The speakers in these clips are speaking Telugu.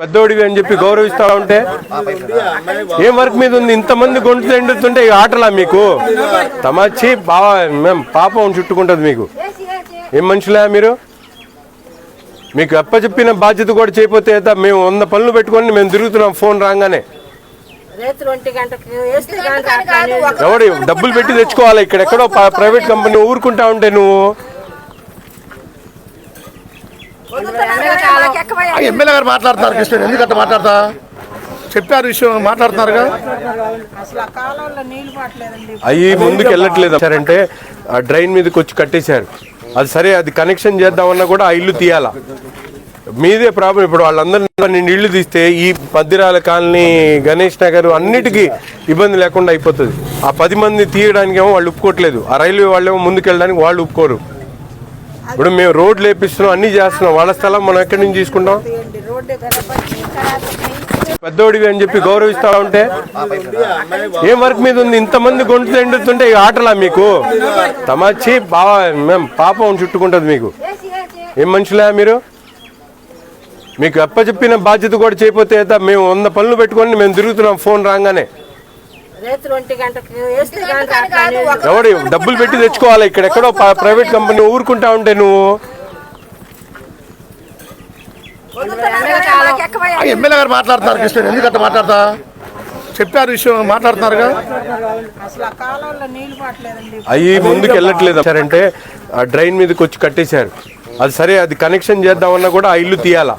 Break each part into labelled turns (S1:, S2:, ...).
S1: పెద్దోడివి అని చెప్పి గౌరవిస్తా ఉంటే ఏం వర్క్ మీద ఉంది? ఇంతమంది గొంతు ఎండుతుంటే ఈ ఆటలా మీకు? తమాచి బావా మేము పాపం చుట్టుకుంటది మీకు. ఏం మనుషులే మీరు? మీకు అప్పచెప్పిన బాధ్యత కూడా చేయకపోతే మేము వంద పనులు పెట్టుకొని మేము తిరుగుతున్నాం ఫోన్ రాగానే. ఎవడు డబ్బులు పెట్టి తెచ్చుకోవాలి. ఇక్కడ ఎక్కడో ప్రైవేట్ కంపెనీ ఊరుకుంటా ఉంటే నువ్వు?
S2: ఎమ్మెల్యే గారు? మాట్లాడుతున్నారు కృష్ణ ఎందుకంటే మాట్లాడతా? చెప్పారు విషయం మాట్లాడుతున్నారుగా?
S3: అసలు ఆ కాలంలో నీళ్ళు పట్టలేదండి
S1: అవి ముందుకు వెళ్ళట్లేదు. అంటే ఆ డ్రైన్ మీదకి వచ్చి కట్టేశారు. అది సరే అది కనెక్షన్ చేద్దామన్నా కూడా ఆ ఇల్లు తీయాలా. మీదే ప్రాబ్లం ఇప్పుడు వాళ్ళందరినీ ఇల్లు తీస్తే ఈ పద్దిరాల కాలనీ గణేష్ నగర్ అన్నిటికీ ఇబ్బంది లేకుండా అయిపోతుంది. ఆ పది మంది తీయడానికి ఏమో వాళ్ళు ఒప్పుకోవట్లేదు. ఆ రైల్వే వాళ్ళేమో ముందుకు వెళ్ళడానికి వాళ్ళు ఒప్పుకోరు. ఇప్పుడు మేము రోడ్లు వేపిస్తున్నాం అన్ని చేస్తున్నాం. వాళ్ళ స్థలం మనం ఎక్కడి నుంచి తీసుకుంటాం? పెద్దోడివి అని చెప్పి గౌరవిస్తా ఉంటే ఏం వర్క్ మీద ఉంది? ఇంతమంది గొంతు ఎండుతుంటే ఈ ఆటలా మీకు? తమాచి బావా మేము పాపం చుట్టుకుంటుంది మీకు. ఏం మనుషులే మీరు? మీకు అప్పచెప్పిన బాధ్యత కూడా చేయకపోతే మేము వంద పనులు పెట్టుకొని మేము తిరుగుతున్నాం ఫోన్ రాగానే. ఎవడు డబ్బులు పెట్టి తెచ్చుకోవాలి? ఇక్కడ ఎక్కడో ప్రైవేట్ కంపెనీ ఊరుకుంటా ఉంటే నువ్వు?
S2: ఎమ్మెల్యే గారు మాట్లాడుతున్నారు కృష్ణ ఎందుకంటే మాట్లాడతా? చెప్పారు విషయం మాట్లాడుతున్నారుగా?
S3: అసలు ఆ కాలంలో నీళ్ళు పట్టలేదండి
S1: అవి ముందుకు వెళ్ళట్లేదు. అంటే ఆ డ్రైన్ మీదకి వచ్చి కట్టేశారు. అది సరే అది కనెక్షన్ చేద్దామన్నా కూడా ఆ ఇల్లు తీయాలా?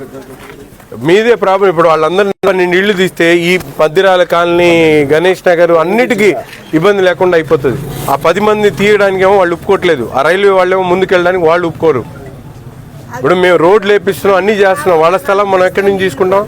S1: మీదే ప్రాబ్లం. ఇప్పుడు వాళ్ళందరినీ ఇల్లు తీస్తే ఈ పద్దిరాల కాలనీ గణేష్ నగర్ అన్నిటికీ ఇబ్బంది లేకుండా అయిపోతుంది. ఆ పది మంది తీయడానికి ఏమో వాళ్ళు ఒప్పుకోవట్లేదు. ఆ రైల్వే వాళ్ళేమో ముందుకెళ్ళడానికి వాళ్ళు ఒప్పుకోరు. ఇప్పుడు మేము రోడ్లు వేపిస్తున్నాం అన్ని చేస్తున్నాం. వాళ్ళ స్థలం మనం ఎక్కడి నుంచి తీసుకుంటాం?